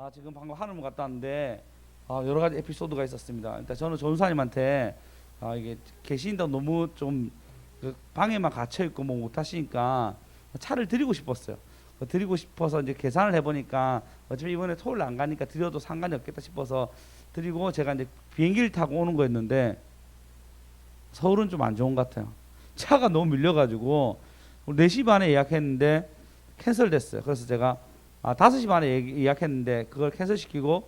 아 지금 방금 하늘문 갔다 왔는데 아, 여러 가지 에피소드가 있었습니다. 일단 저는 전사님한테 아, 이게 계신다 너무 좀 그 방에만 갇혀 있고 뭐 못 하시니까 차를 드리고 싶었어요. 그 드리고 싶어서 이제 계산을 해보니까 어차피 이번에 토요일 안 가니까 드려도 상관이 없겠다 싶어서 드리고 제가 이제 비행기를 타고 오는 거였는데 서울은 좀 안 좋은 것 같아요. 차가 너무 밀려가지고 4시 반에 예약했는데 캔슬됐어요. 그래서 제가 아 5시 반에 예- 예약했는데 그걸 캔슬시키고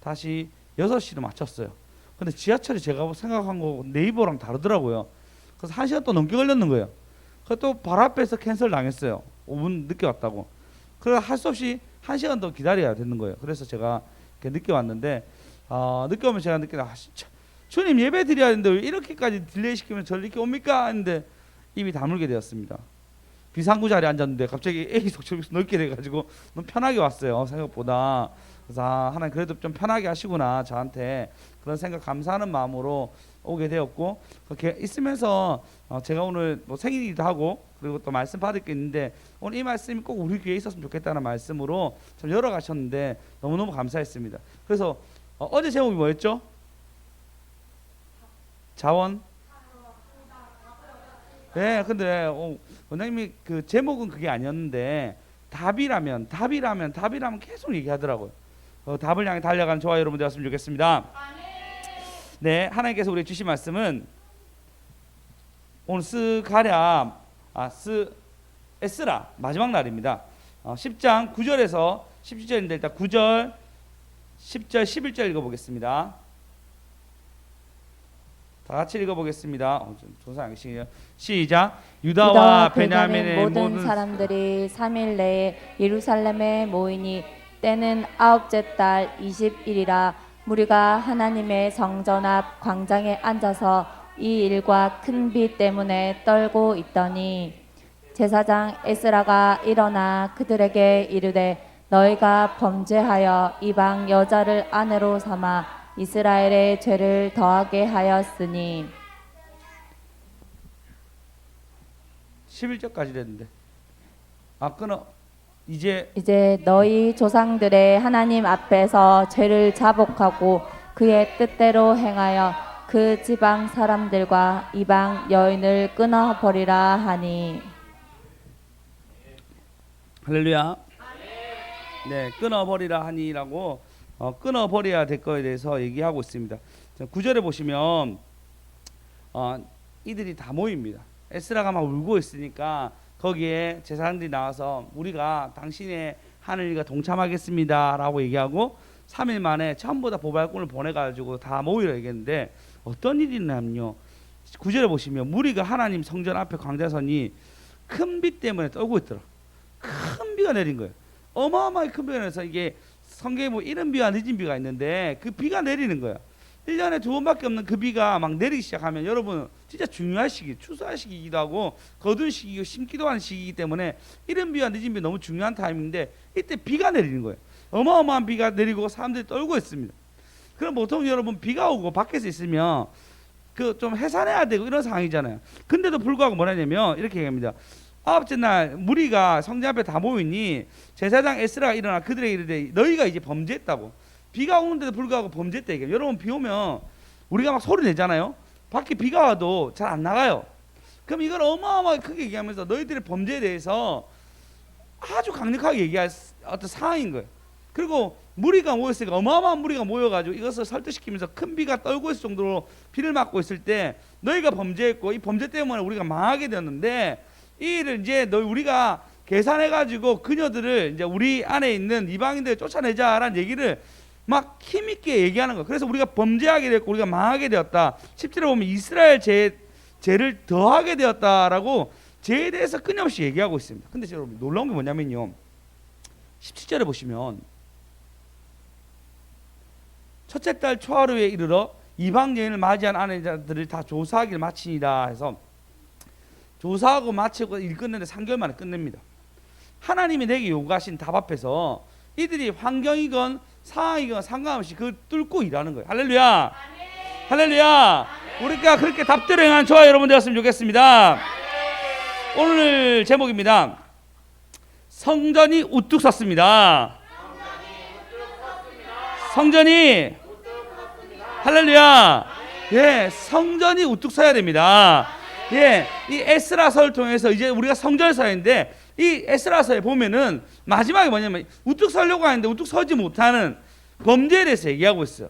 다시 6시로 맞췄어요. 근데 지하철이 제가 생각한 거 네이버랑 다르더라고요. 그래서 1시간 또 넘게 걸렸는 거예요. 그래서 또 바로 앞에서 캔슬 당했어요. 5분 늦게 왔다고. 그래서 할 수 없이 1시간 더 기다려야 되는 거예요. 그래서 제가 늦게 왔는데 아, 늦게 오면 제가 늦게 아, 진짜 주님 예배 드려야 되는데 왜 이렇게까지 딜레이 시키면 저를 이렇게 옵니까? 했는데 이미 다물게 되었습니다. 비상구 자리에 앉았는데 갑자기 애기 속처럼 넓게 돼가지고 너무 편하게 왔어요 생각보다. 그래서 아, 하나님 그래도 좀 편하게 하시구나 저한테 그런 생각 감사하는 마음으로 오게 되었고 그렇게 있으면서 어, 제가 오늘 뭐 생일이기도 하고 그리고 또 말씀 받을 게 있는데 오늘 이 말씀이 꼭 우리 귀에 있었으면 좋겠다는 말씀으로 참 열어가셨는데 너무너무 감사했습니다. 그래서 어, 어제 제목이 뭐였죠? 자원 네, 근데 어, 원장님이 그 제목은 그게 아니었는데 답이라면 답이라면 답이라면 계속 얘기하더라고요. 어, 답을 향해 달려가는 저와 여러분 되었으면 좋겠습니다. 네, 하나님께서 우리 주신 말씀은 오늘 스가랴 아스 에스라 마지막 날입니다. 어, 10장 9절에서 17절인데 일단 9절 10절 11절 읽어보겠습니다. 다 같이 읽어보겠습니다. 어, 좀 조사 안 계시네요. 시작. 유다와 유다와 베냐민의 베냐민 모든, 모든 사람들이 3일 내에 예루살렘에 모이니 때는 아홉째 달 20일이라 무리가 하나님의 성전 앞 광장에 앉아서 이 일과 큰 비 때문에 떨고 있더니 제사장 에스라가 일어나 그들에게 이르되 너희가 범죄하여 이방 여자를 아내로 삼아 이스라엘의 죄를 더하게 하였으니. 11절까지 됐는데. 아 끊어. 이제 이제 너희 조상들의 하나님 앞에서 죄를 자복하고 그의 뜻대로 행하여 그 지방 사람들과 이방 여인을 끊어 버리라 하니. 할렐루야. 네, 끊어 버리라 하니라고 어, 끊어버려야 될 거에 대해서 얘기하고 있습니다. 자, 구절에 보시면 어, 이들이 다 모입니다. 에스라가 막 울고 있으니까 거기에 제사장들이 나와서 우리가 당신의 하늘 일과 동참하겠습니다라고 얘기하고 3일 만에 전부 다 보발꾼을 보내가지고 다 모이라 얘기했는데 어떤 일이 있냐면요. 구절에 보시면 무리가 하나님 성전 앞에 광자선이 큰 비 때문에 떨고 있더라. 큰 비가 내린 거예요. 어마어마하게 큰 비가 내려서 이게 성경에 뭐 이른 비와 늦은 비가 있는데 그 비가 내리는 거야. 1년에 두 번밖에 없는 그 비가 막 내리기 시작하면 여러분 진짜 중요한 시기, 추수할 시기이기도 하고 거둔 시기고 심기도 하는 시기이기 때문에 이른 비와 늦은 비 너무 중요한 타임인데 이때 비가 내리는 거예요. 어마어마한 비가 내리고 사람들이 떨고 있습니다. 그럼 보통 여러분 비가 오고 밖에서 있으면 그 좀 해산해야 되고 이런 상황이잖아요. 근데도 불구하고 뭐냐면 이렇게 얘기합니다. 아홉째 날 무리가 성전 앞에 다 모이니 제사장 에스라가 일어나 그들에게 이르되 너희가 이제 범죄했다고 비가 오는데도 불구하고 범죄했다 얘기해요. 여러분 비 오면 우리가 막 소리 내잖아요. 밖에 비가 와도 잘 안 나가요. 그럼 이걸 어마어마하게 크게 얘기하면서 너희들의 범죄에 대해서 아주 강력하게 얘기할 어떤 상황인 거예요. 그리고 무리가 모였으니까 어마어마한 무리가 모여가지고 이것을 설득시키면서 큰 비가 떨고 있을 정도로 비를 맞고 있을 때 너희가 범죄했고 이 범죄 때문에 우리가 망하게 되었는데 이 일을 이제 너희 우리가 계산해 가지고 그녀들을 이제 우리 안에 있는 이방인들 쫓아내자라는 얘기를 막 힘있게 얘기하는 거. 그래서 우리가 범죄하게 됐고 우리가 망하게 되었다. 10절에 보면 이스라엘 죄 죄를 더하게 되었다라고 죄에 대해서 끊임없이 얘기하고 있습니다. 근데 여러분 놀라운 게 뭐냐면요. 17절에 보시면 첫째 달 초하루에 이르러 이방 여인을 맞이한 아내자들을 다 조사하기를 마치니라 해서 조사하고 마치고 일 끝내는데 3개월 만에 끝냅니다. 하나님이 내게 요구하신 답 앞에서 이들이 환경이건 상황이건 상관없이 그걸 뚫고 일하는 거예요. 할렐루야. 할렐루야. 우리가 그렇게 답대로 행하는 저와 여러분 되었으면 좋겠습니다. 오늘 제목입니다. 성전이 우뚝 섰습니다. 성전이 할렐루야. 예, 성전이 우뚝 서야 됩니다. 예, 이 에스라서를 통해서 이제 우리가 하는데 이 에스라서에 보면은 마지막에 뭐냐면 우뚝 서려고 하는데 우뚝 서지 못하는 범죄에 대해서 얘기하고 있어요.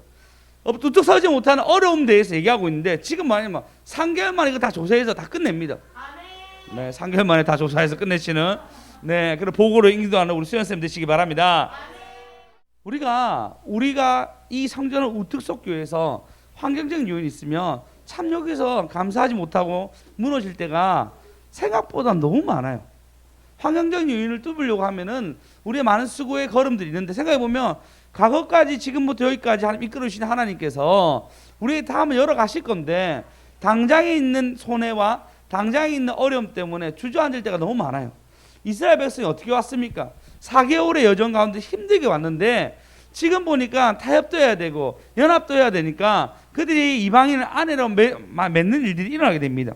어, 우뚝 서지 못하는 어려움 대해서 얘기하고 있는데 지금 뭐냐면 3개월 만에 이거 다 조사해서 다 끝냅니다. 네, 3개월 만에 다 조사해서 끝내시는 네, 그런 보고로 인도하는 우리 수연쌤 되시기 바랍니다. 우리가 우리가 이 성전을 우뚝 솟기 위해서 환경적인 요인이 있으면 참 여기서 감사하지 못하고 무너질 때가 생각보다 너무 많아요. 환경적인 요인을 뚫으려고 하면은 우리의 많은 수고의 걸음들이 있는데 생각해 보면 과거까지 지금부터 여기까지 이끌어 주신 하나님께서 우리의 다음을 열어 가실 건데 당장에 있는 손해와 당장에 있는 어려움 때문에 주저앉을 때가 너무 많아요. 이스라엘 백성이 어떻게 왔습니까? 4개월의 여정 가운데 힘들게 왔는데 지금 보니까 타협도 해야 되고 연합도 해야 되니까 그들이 이방인을 아내로 맺는 일들이 일어나게 됩니다.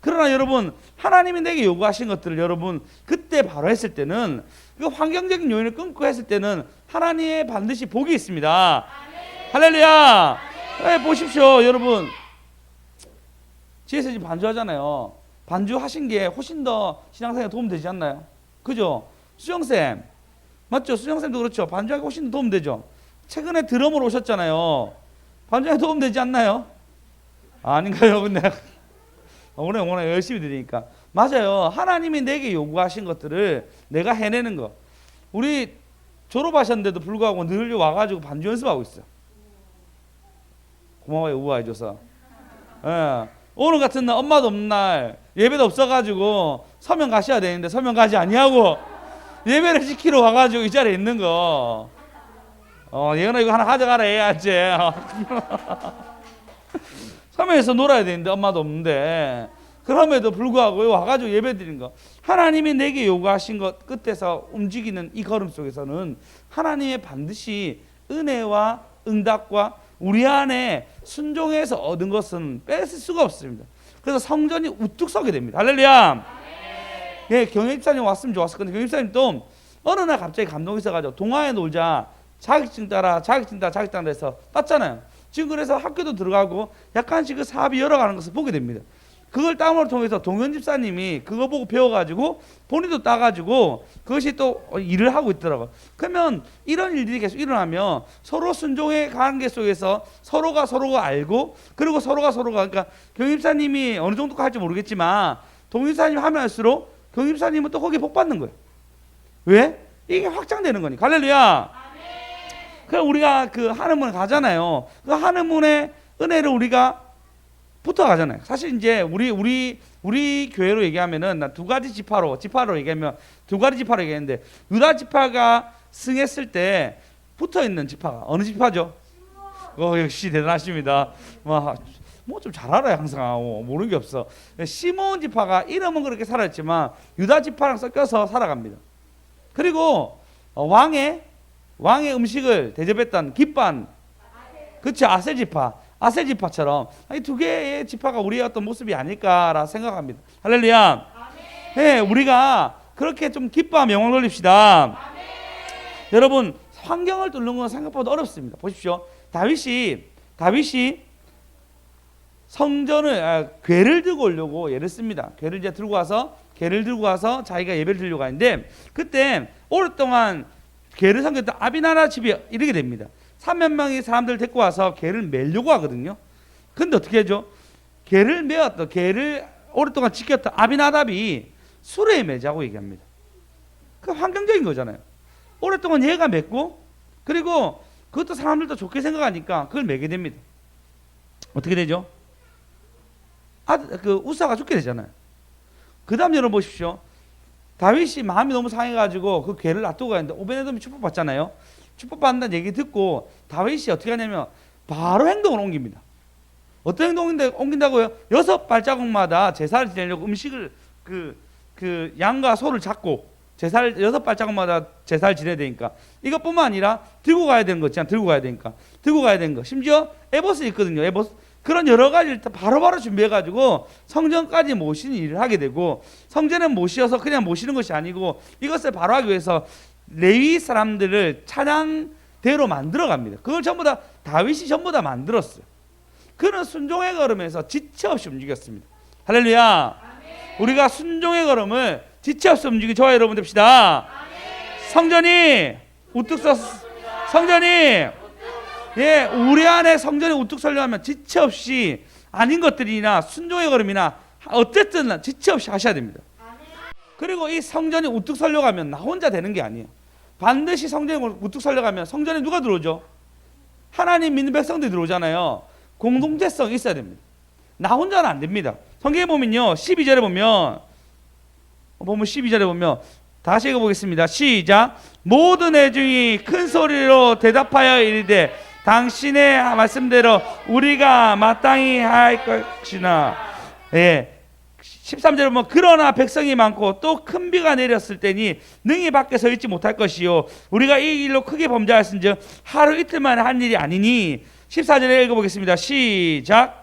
그러나 여러분 하나님이 내게 요구하신 것들을 여러분 그때 바로 했을 때는 그 환경적인 요인을 끊고 했을 때는 하나님의 반드시 복이 있습니다. 할렐루야. 네, 보십시오 여러분 지금 반주하잖아요. 반주하신 게 훨씬 더 신앙생활에 도움 되지 않나요? 그죠? 수정쌤 맞죠? 수정쌤도 그렇죠. 반주하기 훨씬 더 도움 되죠. 최근에 드럼으로 오셨잖아요. 반주하기 도움 되지 않나요? 아닌가요? 근데 오늘 오늘 열심히 드리니까 맞아요. 하나님이 내게 요구하신 것들을 내가 해내는 거. 우리 졸업하셨는데도 불구하고 늘 와가지고 반주 연습하고 있어요. 고마워요 우아해줘서. 예. 오늘 같은 날 엄마도 없는 날 예배도 없어가지고 서면 가셔야 되는데 서면 가지 아니하고 예배를 지키러 와가지고 이 자리에 있는 거. 어 예은아 이거 하나 가져가라 해야지. 서면에서 놀아야 되는데 엄마도 없는데 그럼에도 불구하고 와가지고 예배 드린 거 하나님이 내게 요구하신 것 끝에서 움직이는 이 걸음 속에서는 하나님의 반드시 은혜와 응답과 우리 안에 순종해서 얻은 것은 뺏을 수가 없습니다. 그래서 성전이 우뚝 서게 됩니다. 할렐루야. 예, 경영집사님 왔으면 좋았을 건데 경영집사님 또 어느 날 갑자기 감동이 있어가지고 동화에 놀자 자격증 따라 자격증 따라 자격증 따라 해서 땄잖아요. 지금 그래서 학교도 들어가고 약간씩 그 사업이 열어가는 것을 보게 됩니다. 그걸 땀을 통해서 동현 집사님이 그거 보고 배워가지고 본인도 따가지고 그것이 또 일을 하고 있더라고. 그러면 이런 일들이 계속 일어나면 서로 순종의 관계 속에서 서로가 서로가 알고 그리고 서로가 서로가 그러니까 경임 집사님이 어느 정도까지 할지 모르겠지만 동임 집사님 하면 할수록 경임 집사님은 또 거기에 복 받는 거예요. 왜? 이게 확장되는 거니. 갈렐루야. 그럼 우리가 그 하는 문에 가잖아요. 그 하는 문의 은혜를 우리가 붙어 가잖아요. 사실 이제 우리 우리 우리 교회로 얘기하면은 나 두 가지 지파로 지파로 얘기하면 두 가지 지파로 얘기했는데 유다 지파가 승했을 때 붙어 있는 지파가 어느 지파죠? 어 역시 대단하십니다. 뭐좀 잘 알아요 항상 어, 모르는 게 없어. 시몬 지파가 이름은 그렇게 살았지만 유다 지파랑 섞여서 살아갑니다. 그리고 어, 왕의 왕의 음식을 대접했던 기반 그치 아셀 지파 아셀 지파처럼 이 두 개의 지파가 우리의 어떤 모습이 아닐까라 생각합니다. 할렐루야. 예, 우리가 그렇게 좀 기뻐하며 영광 돌립시다. 여러분 환경을 뚫는 건 생각보다 어렵습니다. 보십시오. 다윗이 다윗이 성전을 아, 괴를 들고 오려고 예를 씁니다. 괴를 이제 들고 와서 괴를 들고 와서 자기가 예배를 드리려고 하는데 그때 오랫동안 괴를 섬겼던 아비나라 집이 이르게 됩니다. 3만 명의 사람들 데리고 와서 개를 매려고 하거든요. 근데 어떻게 하죠? 개를 메었던 개를 오랫동안 지켰던 아비나답이 수레에 매자고 얘기합니다. 그 환경적인 거잖아요. 오랫동안 얘가 맺고 그리고 그것도 사람들도 좋게 생각하니까 그걸 매게 됩니다. 어떻게 되죠? 아, 그 우사가 죽게 되잖아요. 그 다음 여러분 보십시오. 다윗이 마음이 너무 상해가지고 그 괴를 놔두고 가는데 오베네돔이 축복받잖아요. 축복받는다는 얘기 듣고 다윗이 어떻게 하냐면 바로 행동을 옮깁니다. 어떤 행동인데 옮긴다고요? 여섯 발자국마다 제사를 지내려고 음식을 그, 그 양과 소를 잡고 제사를 여섯 발자국마다 제사를 지내야 되니까 이것뿐만 아니라 들고 가야 되는 거 있잖아 들고 가야 되니까 들고 가야 되는 거 심지어 에버스 있거든요 에버스 그런 여러 가지를 다 바로 바로 준비해가지고 성전까지 모시는 일을 하게 되고 성전에 모시어서 그냥 모시는 것이 아니고 이것을 바로 하기 위해서 레위 사람들을 찬양 대로 만들어 갑니다. 그걸 전부 다 다윗이 전부 다 만들었어요. 그는 순종의 걸음에서 지체 없이 움직였습니다. 할렐루야. 우리가 순종의 걸음을 지체 없이 움직이 좋아요 여러분 됩시다. 성전이 우뚝 섰 성전이 예 우리 안에 성전이 우뚝 서려면 지체 없이 아닌 것들이나 순종의 걸음이나 어쨌든 지체 없이 하셔야 됩니다. 그리고 이 성전이 우뚝 서려가면 나 혼자 되는 게 아니에요. 반드시 성전이 우뚝 서려가면 성전에 누가 들어오죠? 하나님 믿는 백성들이 들어오잖아요. 공동체성이 있어야 됩니다. 나 혼자는 안 됩니다. 성경에 보면요. 12절에 보면 보면 12절에 보면 다시 읽어보겠습니다. 시작. 모든 애중이 큰 소리로 대답하여 이르되 당신의 말씀대로 우리가 마땅히 할 것이나 예. 13절에 보면 그러나 백성이 많고 또 큰 비가 내렸을 때니 능히 밖에 서 있지 못할 것이요 우리가 이 일로 크게 범죄하였은즉 하루 이틀 만에 한 일이 아니니 14절에 읽어보겠습니다. 시작.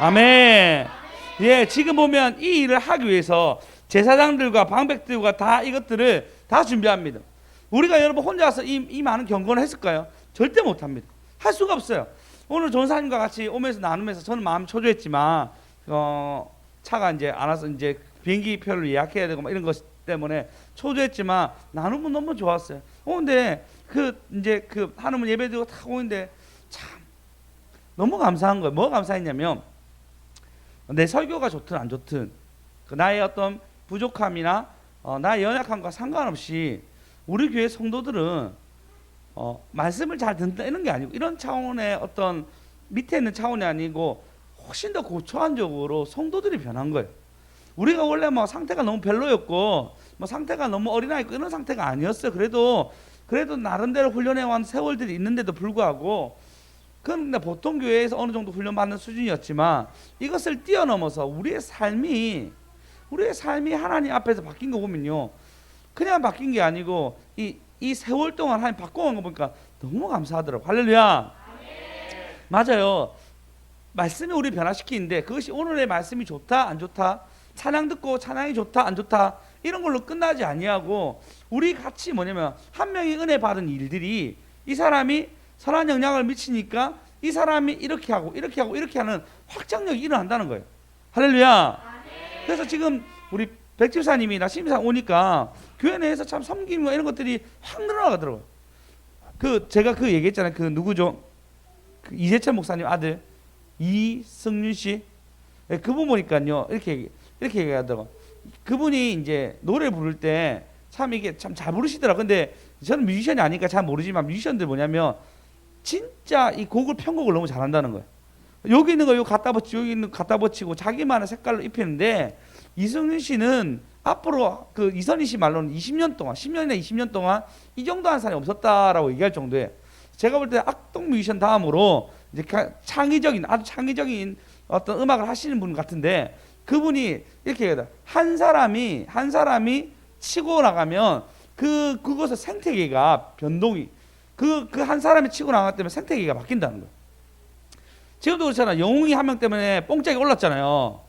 아멘. 예, 지금 보면 이 일을 하기 위해서 제사장들과 방백들과 다 이것들을 다 준비합니다. 우리가 여러분 혼자서 이, 이 많은 경건을 했을까요? 절대 못합니다. 할 수가 없어요. 오늘 전사님과 같이 오면서 나누면서 저는 마음 초조했지만 어, 차가 이제 안 와서 이제 비행기 표를 예약해야 되고 막 이런 것 때문에 초조했지만 나누면 너무 좋았어요. 어, 근데 그 이제 그 하나님 예배드리고 탁 오는데 참 너무 감사한 거예요. 뭐 감사했냐면 내 설교가 좋든 안 좋든 그 나의 어떤 부족함이나 어, 나의 연약함과 상관없이 우리 교회 성도들은 어, 말씀을 잘 이런 게 아니고 이런 차원의 어떤 밑에 있는 차원이 아니고 훨씬 더 고초한적으로 성도들이 변한 거예요. 우리가 원래 뭐 상태가 너무 별로였고 뭐 상태가 너무 어린아이 이런 상태가 아니었어요. 그래도 그래도 나름대로 훈련해 온 세월들이 있는데도 불구하고 그런데 보통 교회에서 어느 정도 훈련받는 수준이었지만 이것을 뛰어넘어서 우리의 삶이 우리의 삶이 하나님 앞에서 바뀐 거 보면요. 그냥 바뀐 게 아니고 이, 이 세월 동안 하나님 바꿔온 거 보니까 너무 감사하더라고. 할렐루야. 맞아요. 말씀이 우리 변화시키는데 그것이 오늘의 말씀이 좋다 안 좋다 찬양 듣고 찬양이 좋다 안 좋다 이런 걸로 끝나지 아니하고 우리 같이 뭐냐면 한 명이 은혜 받은 일들이 이 사람이 선한 영향을 미치니까 이 사람이 이렇게 하고 이렇게 하고 이렇게 하는 확장력이 일어난다는 거예요. 할렐루야. 그래서 지금 우리 백집사님이 나 심사 오니까 교회 내에서 참 섬김과 이런 것들이 확 늘어나가더라고요. 그 제가 그 얘기했잖아요. 그 누구죠? 그 이재철 목사님 아들 이승윤 씨. 네, 그분 보니까요 이렇게 얘기- 이렇게 얘기하더라고. 그분이 이제 노래 부를 때 참 이게 참 잘 부르시더라. 근데 저는 뮤지션이 아니니까 잘 모르지만 뮤지션들 뭐냐면 진짜 이 곡을 편곡을 너무 잘한다는 거예요. 여기 있는 거 여기 갖다 붙이고 여기 있는 거 갖다 붙이고 자기만의 색깔로 입히는데 이승윤 씨는 앞으로 그 이선희 씨 말로는 20년 동안 10년이나 20년 동안 이 정도 한 사람이 없었다라고 얘기할 정도에 제가 볼 때 악동 뮤지션 다음으로 이제 가- 창의적인 아주 창의적인 어떤 음악을 하시는 분 같은데 그분이 이렇게 얘기하다 한 사람이 한 사람이 치고 나가면 그 그것의 생태계가 변동이 그 그 한 사람이 치고 때문에 생태계가 바뀐다는 거예요. 지금도 그렇잖아. 영웅이 한 명 때문에 뽕짝이 올랐잖아요.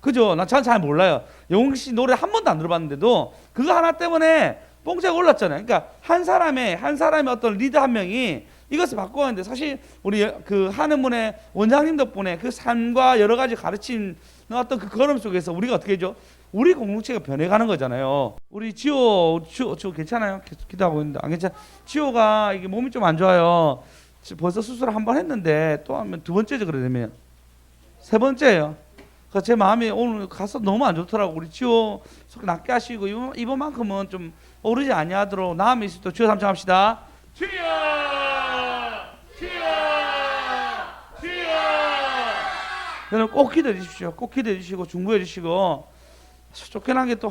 그죠? 나전잘 몰라요. 영웅 씨 노래 한 번도 안 들어봤는데도 그거 하나 때문에 뽕짝이 올랐잖아요. 그러니까 한 사람의 한 사람의 어떤 리더 한 명이 이것을 바꿔왔는데 사실 우리 그 하늘문의 원장님 덕분에 그 삶과 여러 가지 가르친 어떤 그 걸음 속에서 우리가 어떻게 해죠? 우리 공동체가 변해가는 거잖아요. 우리 지호, 지호, 지호 괜찮아요? 계속 기도하고 있는데 안 괜찮? 지호가 이게 몸이 좀 안 좋아요. 벌써 수술 한 번 했는데 또 하면 두 번째죠 그러면 세 번째예요. 그제 마음이 오늘 가서 너무 안 좋더라고. 우리 지호 속 낫게 하시고 이번, 이번만큼은 좀 오르지 아니하도록 나음이 있을 때 주여 삼창 합시다. 주여, 주여, 주여. 여러분 꼭 기도해 주십시오. 꼭 기도해 주시고 중보해 주시고 쫓겨난 게또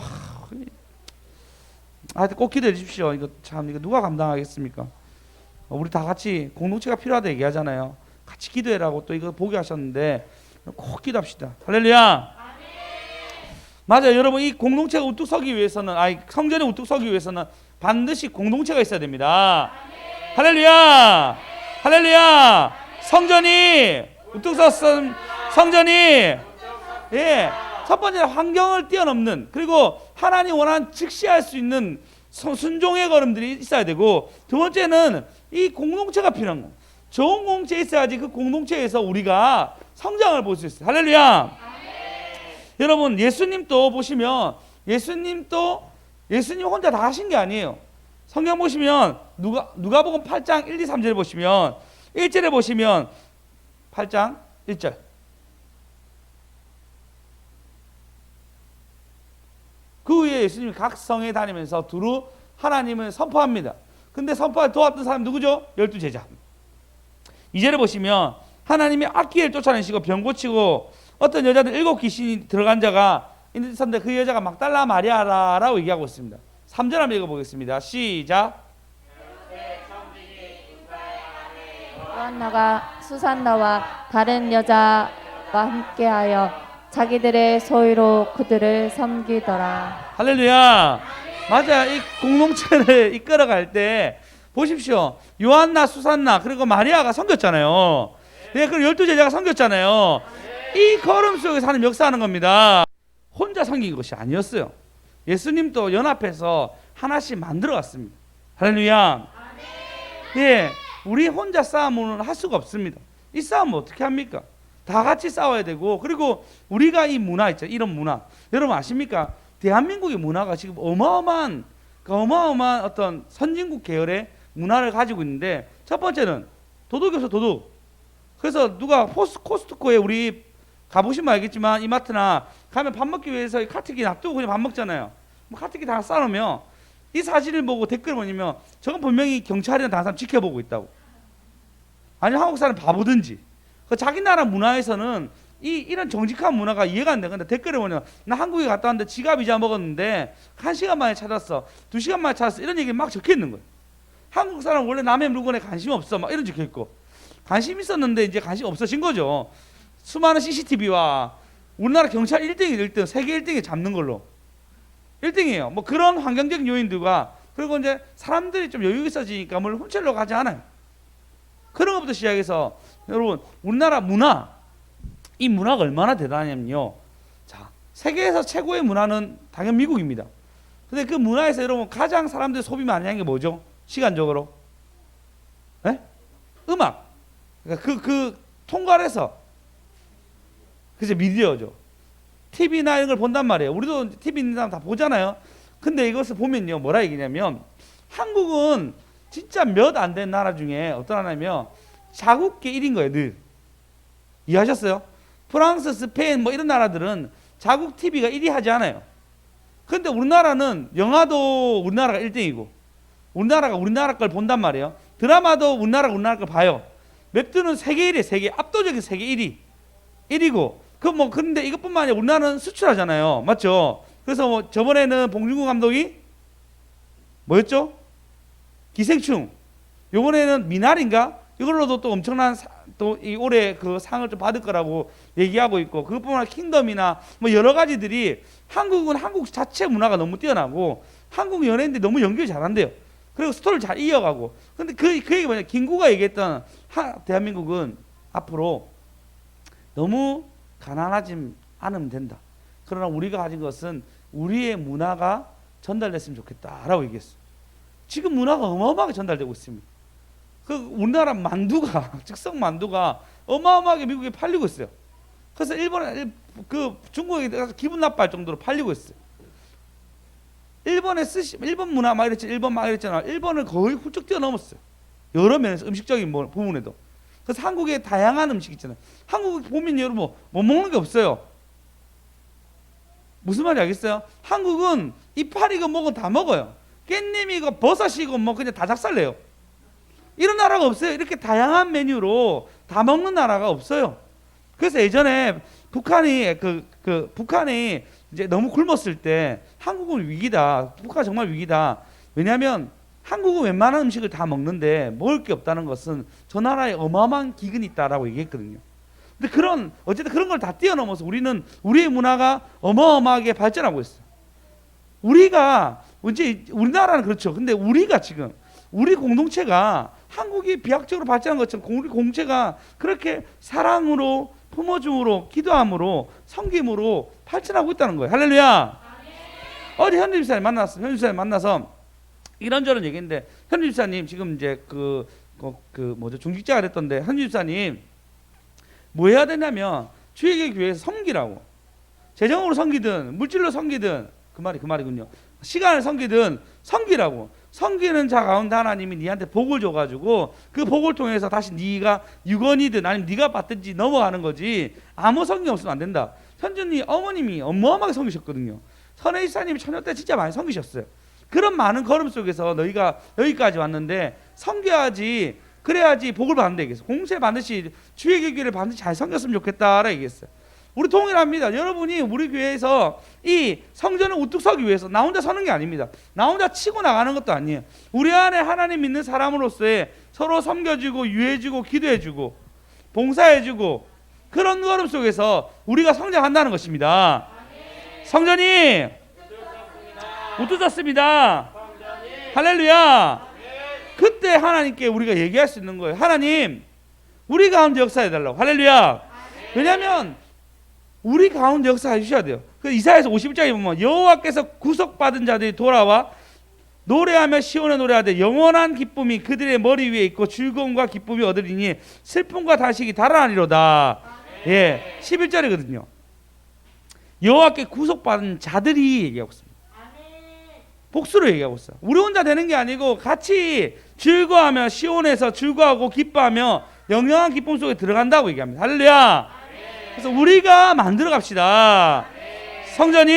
하여튼 꼭 기도해 주십시오. 이거 참 이거 누가 감당하겠습니까? 어, 우리 다 같이 공동체가 필요하다 얘기하잖아요. 같이 기도해라고 또 이거 보게 하셨는데 꼭 기도합시다. 할렐루야. 맞아요, 여러분 이 공동체가 우뚝 서기 위해서는 아이 성전이 우뚝 서기 위해서는 반드시 공동체가 있어야 됩니다. 할렐루야, 할렐루야. 성전이 우뚝 섰은 성전이 예. 첫 번째 환경을 뛰어넘는 그리고 하나님 원하는 즉시할 수 있는 선- 순종의 걸음들이 있어야 되고 두 번째는 이 공동체가 필요한 거. 좋은 공동체 있어야지 그 공동체에서 우리가 성장을 볼 수 있어요. 할렐루야. 여러분 예수님도 보시면 예수님도 예수님 혼자 다 하신 게 아니에요. 성경 보시면 누가 누가복음 8장 1, 2, 3절 보시면 1절에 보시면 8장 1절 그 후에 예수님이 각 성에 다니면서 두루 하나님을 선포합니다. 근데 선포할 도왔던 사람 누구죠? 열두 제자. 이절에 보시면 하나님이 악기를 쫓아내시고 병 고치고 어떤 여자들 일곱 귀신이 들어간 자가 있는데 그 여자가 막달라 마리아라라고 얘기하고 있습니다. 3절 한번 읽어보겠습니다. 시작. 요한나가 수산나와 다른 여자와 함께하여 자기들의 소유로 그들을 섬기더라. 할렐루야. 맞아. 이 공동체를 이끌어갈 때 보십시오. 요한나, 수산나 그리고 마리아가 섬겼잖아요. 네, 그 열두 제자가 섬겼잖아요. 이 걸음 속에서 하나님 역사하는 겁니다. 혼자 섬긴 것이 아니었어요. 예수님도 연합해서 하나씩 만들어 갔습니다. 할렐루야. 예, 우리 혼자 싸움은 할 수가 없습니다. 이 싸움은 어떻게 합니까? 다 같이 싸워야 되고 그리고 우리가 이 문화 있죠. 이런 문화. 여러분 아십니까? 대한민국의 문화가 지금 어마어마한 그 어마어마한 어떤 선진국 계열의 문화를 가지고 있는데 첫 번째는 도덕이 없어 도덕. 그래서 누가 포스 코스트코에 우리 가보시면 알겠지만 이마트나 가면 밥 먹기 위해서 이 카트기 놔두고 그냥 밥 먹잖아요. 뭐 카트기 다 싸놓으면 이 사진을 보고 댓글 뭐냐면 저건 분명히 경찰이나 다른 사람 지켜보고 있다고. 아니 한국 사람 바보든지. 그 자기 나라 문화에서는 이 이런 정직한 문화가 이해가 안 돼. 근데 댓글에 뭐냐, 나 한국에 갔다 왔는데 지갑 잊어 먹었는데 한 시간 만에 찾았어, 두 시간 만에 찾았어 이런 얘기 막 적혀 있는 거예요. 한국 사람 원래 남의 물건에 관심 없어, 막 이런 적혀 있고 관심 있었는데 이제 관심 없어진 거죠. 수많은 CCTV와 우리나라 경찰 1등이 1등, 세계 1등이 잡는 걸로 1등이에요. 뭐 그런 환경적인 요인들과 그리고 이제 사람들이 좀 여유 있어지니까 뭘 훔치려고 가지 않아요. 그런 것부터 시작해서 여러분 우리나라 문화 이 문화가 얼마나 대단하냐면요. 자 세계에서 최고의 문화는 당연 미국입니다. 근데 그 문화에서 여러분 가장 사람들이 소비 많이 하는 게 뭐죠? 시간적으로? 예? 음악. 그러니까 그, 그 통괄해서 그래서 미디어죠. TV나 이런 걸 본단 말이에요. 우리도 TV 있는 사람 다 보잖아요. 근데 이것을 보면요. 뭐라 얘기냐면 한국은 진짜 몇 안 된 나라 중에 어떤 나라냐면 자국계 1인 거예요, 늘. 이해하셨어요? 프랑스, 스페인 뭐 이런 나라들은 자국 TV가 1위 하지 않아요. 근데 우리나라는 영화도 우리나라가 1등이고 우리나라가 우리나라 걸 본단 말이에요. 드라마도 우리나라가 우리나라 걸 봐요. 웹툰은 세계 1위, 세계 압도적인 세계 1위. 1위고 그뭐 근데 이것뿐만 아니라 우리나라는 수출하잖아요. 맞죠? 그래서 뭐 저번에는 봉준구 감독이 뭐였죠? 기생충. 요번에는 미나리인가? 이걸로도 또 엄청난 또 이 올해 그 상을 좀 받을 거라고 얘기하고 있고 그것뿐만 아니라 킹덤이나 뭐 여러 가지들이 한국은 한국 자체 문화가 너무 뛰어나고 한국 연예인들이 너무 연기를 잘한대요. 그리고 스토리를 잘 이어가고. 근데 그, 그 얘기 뭐냐. 김구가 얘기했던 하, 대한민국은 앞으로 너무 가난하지 않으면 된다. 그러나 우리가 가진 것은 우리의 문화가 전달됐으면 좋겠다라고 얘기했어. 지금 문화가 어마어마하게 전달되고 있습니다. 그 우리나라 만두가 즉석 만두가 어마어마하게 미국에 팔리고 있어요. 그래서 일본에 일- 그 중국에 가서 기분 나빠할 정도로 팔리고 있어요. 일본에 쓰시 일본 문화 막 이랬지 일본 막 이랬잖아. 일본을 거의 훌쩍 뛰어넘었어요. 여러 면에서 음식적인 뭐- 부분에도. 그래서 한국에 다양한 음식 있잖아요. 한국 보면 여러분 뭐, 못 먹는 게 없어요. 무슨 말인지 알겠어요? 한국은 이파리고 뭐고 다 먹어요. 깻잎이고 버섯이고 뭐 그냥 다 작살내요. 이런 나라가 없어요. 이렇게 다양한 메뉴로 다 먹는 나라가 없어요. 그래서 예전에 북한이 그, 그 북한이 이제 너무 굶었을 때 한국은 위기다. 북한 정말 위기다. 왜냐하면 한국은 웬만한 음식을 다 먹는데 먹을 게 없다는 것은 저 나라에 어마어마한 기근이 있다라고 얘기했거든요. 근데 그런 어쨌든 그런 걸 다 뛰어넘어서 우리는 우리의 문화가 어마어마하게 발전하고 있어. 우리가 언제 우리나라는 그렇죠. 근데 우리가 지금 우리 공동체가 한국이 비약적으로 발전한 것처럼 우리 공동체가 그렇게 사랑으로 품어줌으로 기도함으로 섬김으로 발전하고 있다는 거예요. 할렐루야. 어디 현주 집사님 만났어. 현주 집사님 만나서 이런저런 얘기인데 현주 집사님 지금 이제 그, 그, 그 뭐죠 중직자가 됐던데 현주 집사님 뭐 해야 되냐면 주의의 교회에서 섬기라고 재정으로 섬기든 물질로 섬기든 그 말이 그 말이군요. 시간을 섬기든 섬기라고 섬기는 자 가운데 하나님이 니한테 복을 줘가지고 그 복을 통해서 다시 네가 유건이든 아니면 네가 받든지 넘어가는 거지 아무 성기 없으면 안 된다. 현준이 어머님이 어마어마하게 섬기셨거든요. 선혜 이사님이 처녀 때 진짜 많이 섬기셨어요. 그런 많은 걸음 속에서 너희가 여기까지 왔는데 섬겨야지 그래야지 복을 받는다 얘기했어. 공세 반드시 주의 교회를 반드시 잘 섬겼으면 좋겠다라 얘기했어요. 우리 동일합니다. 여러분이 우리 교회에서 이 성전을 우뚝 서기 위해서 나 혼자 서는 게 아닙니다. 나 혼자 치고 나가는 것도 아니에요. 우리 안에 하나님 믿는 사람으로서의 서로 섬겨주고 유해주고 기도해주고 봉사해주고 그런 걸음 속에서 우리가 성장한다는 것입니다. 성전이 우뚝 섰습니다. 할렐루야. 그때 하나님께 우리가 얘기할 수 있는 거예요. 하나님, 우리 가운데 역사해 달라고. 할렐루야. 왜냐하면 우리 가운데 역사해 주셔야 돼요. 그 이사야서 51장에 보면 여호와께서 구속받은 자들이 돌아와 노래하며 시온에 노래하되 영원한 기쁨이 그들의 머리 위에 있고 즐거움과 기쁨이 얻으리니 슬픔과 다식이 달아나리로다. 예, 11절이거든요. 여호와께 구속받은 자들이 얘기하고 있습니다. 복수로 얘기하고 있어. 우리 혼자 되는 게 아니고 같이 즐거워하며 시온에서 즐거워하고 기뻐하며 영영한 기쁨 속에 들어간다고 얘기합니다. 할렐루야. 그래서 우리가 만들어 갑시다. 성전이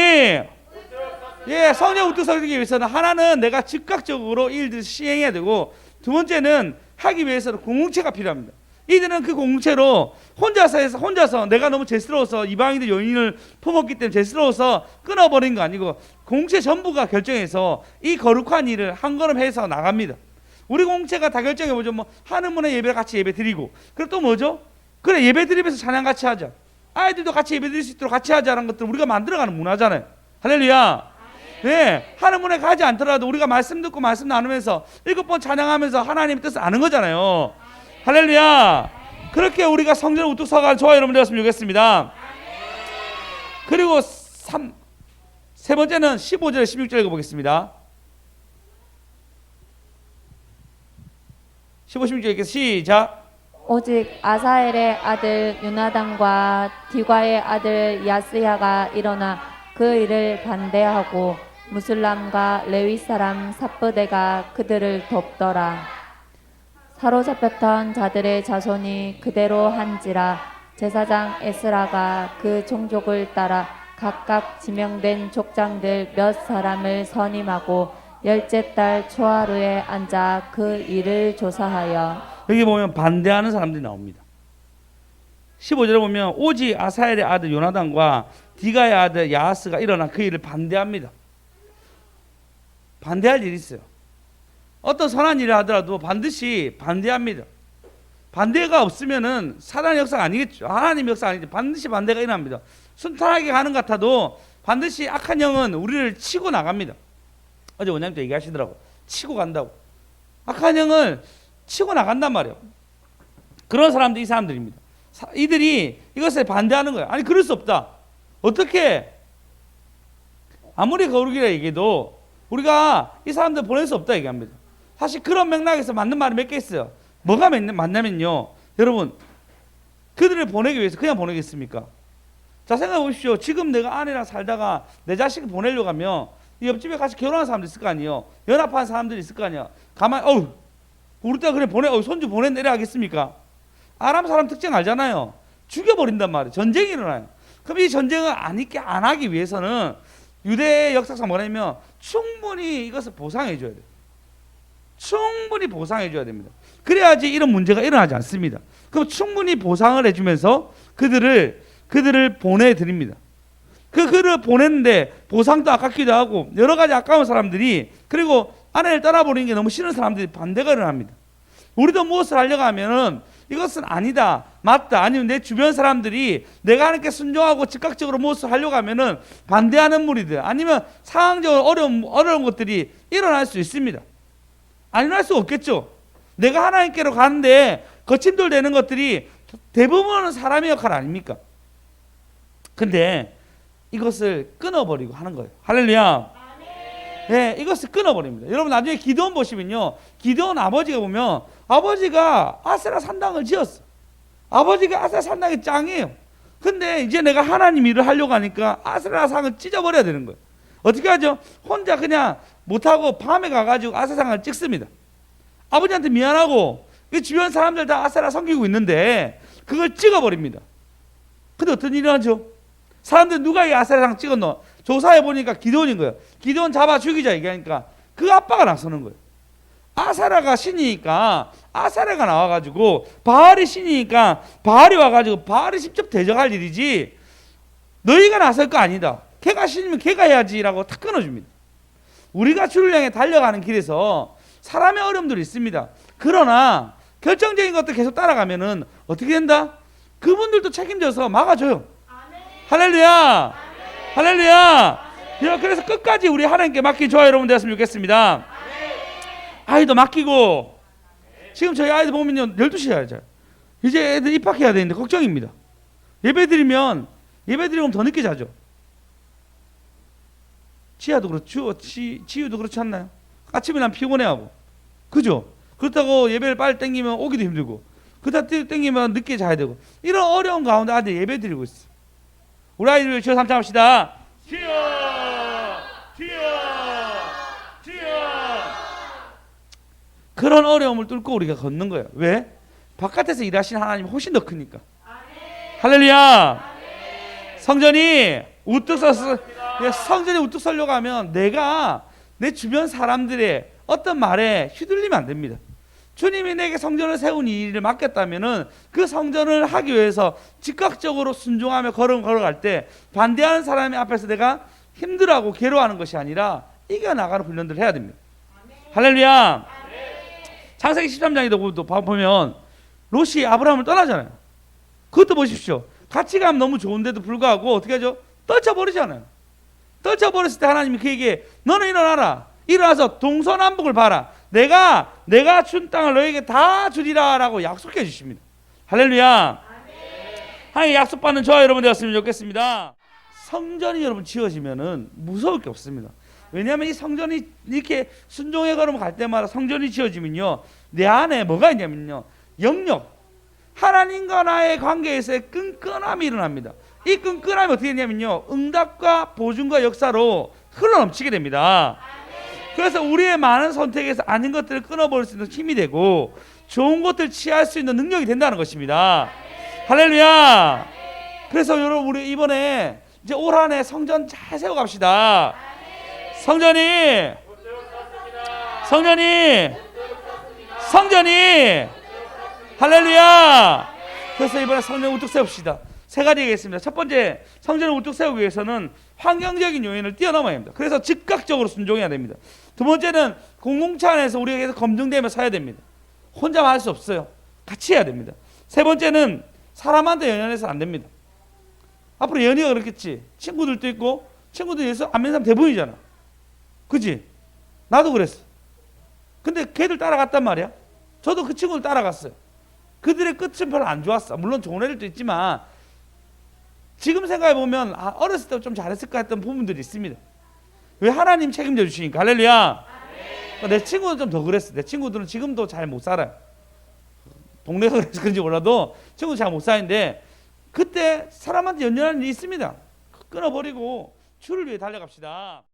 예, 성전 우뚝 서기 위해서는 하나는 내가 즉각적으로 일들 시행해야 되고 두 번째는 하기 위해서는 공동체가 필요합니다. 이들은 그 공동체로 혼자서 해서 혼자서 내가 너무 죄스러워서 이방인들 요인을 품었기 때문에 죄스러워서 끊어버린 거 아니고 공동체 전부가 결정해서 이 거룩한 일을 한 걸음 해서 나갑니다. 우리 공동체가 다 결정해 보죠. 뭐 하는 분의 예배 같이 예배 드리고 그리고 또 뭐죠? 그래 예배 드리면서 찬양 같이 하자. 아이들도 같이 예배 드릴 수 있도록 같이 하자는 것들 우리가 만들어가는 문화잖아요. 할렐루야. 네, 하는 분에 가지 않더라도 우리가 말씀 듣고 말씀 나누면서 일곱 번 찬양하면서 하나님의 뜻을 아는 거잖아요. 할렐루야. 그렇게 우리가 성전을 우뚝 서가 저와 여러분 되었으면 좋겠습니다. 그리고 3, 세 번째는 15절 16절 읽어보겠습니다. 15, 16절 읽겠습니다. 시작. 오직 아사엘의 아들 유나단과 디과의 아들 야스야가 일어나 그 일을 반대하고 무슬람과 레위 사람 삽브데가 그들을 돕더라. 사로잡혔던 자들의 자손이 그대로 한지라 제사장 에스라가 그 종족을 따라 각각 지명된 족장들 몇 사람을 선임하고 열째 달 초하루에 앉아 그 일을 조사하여 여기 보면 반대하는 사람들이 나옵니다. 15절에 보면 오직 아사엘의 아들 요나단과 디가의 아들 야하스가 일어나 그 일을 반대합니다. 반대할 일이 있어요. 어떤 선한 일을 하더라도 반드시 반대합니다. 반대가 없으면은 사단의 역사가 아니겠죠. 하나님의 역사가 아니죠. 반드시 반대가 일어납니다. 순탄하게 가는 것 같아도 반드시 악한 영은 우리를 치고 나갑니다. 어제 원장님도 얘기하시더라고. 치고 간다고. 악한 영을 치고 나간단 말이에요. 그런 사람들이 이 사람들입니다. 사- 이들이 이것에 반대하는 거예요. 아니 그럴 수 없다. 어떻게 아무리 거룩이라 얘기해도 우리가 이 사람들 보낼 수 없다 얘기합니다. 사실 그런 맥락에서 맞는 말이 몇 개 있어요. 뭐가 맞냐- 맞냐면요. 여러분 그들을 보내기 위해서 그냥 보내겠습니까? 자 생각해 보십시오. 지금 내가 아내랑 살다가 내 자식을 보내려고 하면 이 옆집에 같이 결혼한 사람도 있을 거 아니에요. 연합한 사람들이 있을 거 아니야. 가만 어우 우리 딸 그래 보내 어, 손주 보내내려 하겠습니까? 아람 사람 특징 알잖아요. 죽여버린단 말이에요. 전쟁이 일어나요. 그럼 이 전쟁을 안 있게 안 하기 위해서는 유대 역사상 뭐냐면 충분히 이것을 보상해 줘야 돼요. 충분히 보상해 줘야 됩니다. 그래야지 이런 문제가 일어나지 않습니다. 그럼 충분히 보상을 해 주면서 그들을 그들을 보내 드립니다. 그 그를 보냈는데 보상도 아깝기도 하고 여러 가지 아까운 사람들이 그리고 아내를 떠나버리는 게 너무 싫은 사람들이 반대가 일어납니다. 우리도 무엇을 하려고 하면은 이것은 아니다, 맞다, 아니면 내 주변 사람들이 내가 하나님께 순종하고 즉각적으로 무엇을 하려고 하면은 반대하는 무리들, 아니면 상황적으로 어려운 어려운 것들이 일어날 수 있습니다. 안 일어날 수 없겠죠. 내가 하나님께로 가는데 거침돌 되는 것들이 대부분은 사람의 역할 아닙니까? 근데 이것을 끊어버리고 하는 거예요. 할렐루야. 네, 이것을 끊어버립니다. 여러분 나중에 기도원 보시면요, 기도원 아버지가 보면 아버지가 아세라 산당을 지었어. 아버지가 아세라 산당이 짱이에요. 근데 이제 내가 하나님 일을 하려고 하니까 아세라 상을 찢어버려야 되는 거예요. 어떻게 하죠? 혼자 그냥 못하고 밤에 가가지고 아세상을 찍습니다. 아버지한테 미안하고 이 주변 사람들 다 아세라 섬기고 있는데 그걸 찍어버립니다. 근데 어떤 일이 하죠? 사람들 누가 이 아세라상 찍었노? 조사해 보니까 기도원인 거예요. 기도원 잡아 죽이자 얘기하니까 그 아빠가 나서는 거예요. 아사라가 신이니까 아사라가 나와가지고 바알이 신이니까 바알이 와가지고 바알이 직접 대적할 일이지 너희가 나설 거 아니다. 걔가 신이면 걔가 해야지라고 탁 끊어줍니다. 우리가 주를 향해 달려가는 길에서 사람의 어려움들이 있습니다. 그러나 결정적인 것들 계속 따라가면은 어떻게 된다? 그분들도 책임져서 막아줘요. 할렐루야. 할렐루야. 야, 그래서 끝까지 우리 하나님께 맡기 좋아 여러분 되었으면 좋겠습니다. 아이도 맡기고 지금 저희 아이들 보면요 12시에 야죠 이제 애들 입학해야 되는데 걱정입니다. 예배 드리면 예배 드리면 더 늦게 자죠. 지아도 그렇죠. 지, 지유도 그렇지 않나요? 아침에 난 피곤해하고 그죠? 그렇다고 예배를 빨리 땡기면 오기도 힘들고 그다 땡기면 늦게 자야 되고 이런 어려운 가운데 아들 예배 드리고 있어. 우리 아이들 주여 삼창 합시다. 주여, 주여, 주여. 그런 어려움을 뚫고 우리가 걷는 거예요. 왜? 바깥에서 일하시는 하나님 훨씬 더 크니까. 할렐루야. 성전이 우뚝 섰어. 예, 성전이 우뚝 서려고 하면 내가 내 주변 사람들의 어떤 말에 휘둘리면 안 됩니다. 주님이 내게 성전을 세운 이 일을 맡겼다면은 그 성전을 하기 위해서 즉각적으로 순종하며 걸음 걸어갈 때 반대하는 사람의 앞에서 내가 힘들어하고 괴로워하는 것이 아니라 이겨 나가는 훈련들을 해야 됩니다. 할렐루야. 창세기 13장에도 보면 롯이 아브라함을 떠나잖아요. 그것도 보십시오. 같이 가면 너무 좋은데도 불구하고 어떻게 하죠? 떨쳐버리잖아요. 떨쳐버렸을 때 하나님이 그에게 너는 일어나라. 일어나서 동서남북을 봐라. 내가 내가 준 땅을 너에게 다 주리라라고 약속해 주십니다. 할렐루야. 하나님 약속 받는 저와 여러분 되었으면 좋겠습니다. 성전이 여러분 지어지면은 무서울 게 없습니다. 왜냐하면 이 성전이 이렇게 순종의 걸음 갈 때마다 성전이 지어지면요 내 안에 뭐가 있냐면요 영역 하나님과 나의 관계에서의 끈끈함이 일어납니다. 이 끈끈함이 어떻게 되냐면요 응답과 보증과 역사로 흘러넘치게 됩니다. 그래서 우리의 많은 선택에서 아닌 것들을 끊어버릴 수 있는 힘이 되고 좋은 것들 취할 수 있는 능력이 된다는 것입니다. 할렐루야. 그래서 여러분 우리 이번에 이제 올 한해 성전 잘 세워갑시다. 성전이 성전이 성전이 할렐루야. 그래서 이번에 성전 우뚝 세웁시다. 세 가지 얘기했습니다. 첫 번째 성전을 우뚝 세우기 위해서는 환경적인 요인을 뛰어넘어야 합니다. 그래서 즉각적으로 순종해야 됩니다. 두 번째는 공동체 안에서 우리가 계속 검증되며 서야 됩니다. 혼자만 할 수 없어요. 같이 해야 됩니다. 세 번째는 사람한테 연연해서 안 됩니다. 앞으로 연희가 그렇겠지. 친구들도 있고 친구들 위해서 안 믿는 사람 대부분이잖아. 그지? 나도 그랬어. 근데 걔들 따라갔단 말이야. 저도 그 친구들 따라갔어요. 그들의 끝은 별로 안 좋았어. 물론 좋은 애들도 있지만 지금 생각해 보면 아, 어렸을 때 좀 잘했을까 했던 부분들이 있습니다. 왜 하나님 책임져 주시니까 할렐루야. 그러니까 내 친구는 좀 더 그랬어. 내 친구들은 지금도 잘 못 살아요. 동네가 그래서 그런지 몰라도 친구 잘 못 사는데 그때 사람한테 연연하는 일이 있습니다. 끊어버리고 주를 위해 달려갑시다.